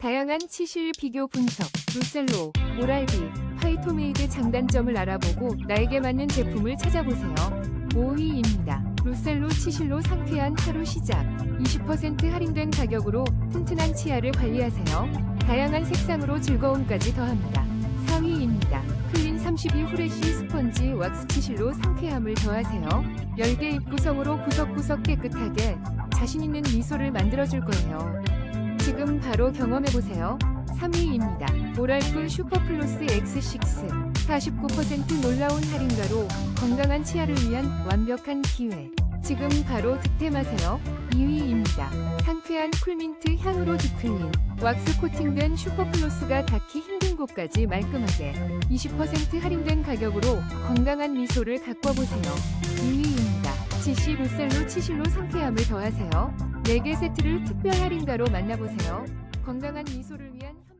다양한 치실 비교 분석, 루셀로, 오랄비, 화이토메이드 장단점을 알아보고 나에게 맞는 제품을 찾아보세요. 5위입니다. 루셀로 치실로 상쾌한 하루 시작. 20% 할인된 가격으로 튼튼한 치아를 관리하세요. 다양한 색상으로 즐거움까지 더합니다. 4위입니다. 클린 32 후레쉬 스펀지 왁스 치실로 상쾌함을 더하세요. 열개 입구성으로 구석구석 깨끗하게 자신 있는 미소를 만들어줄 거예요. 지금 바로 경험해보세요. 3위입니다. 오랄프 슈퍼플러스 X6 49% 놀라운 할인가로 건강한 치아를 위한 완벽한 기회. 지금 바로 득템하세요. 2위입니다. 상쾌한 쿨민트 향으로 디클린 왁스 코팅된 슈퍼플러스가 닿기 힘든 곳까지 말끔하게 20% 할인된 가격으로 건강한 미소를 가꿔보세요. 2위입니다. 지시 루셀로 치실로 상쾌함을 더하세요. 4개 세트를 특별 할인가로 만나보세요. 건강한 미소를 위한 현-